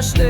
każdy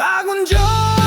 아군전!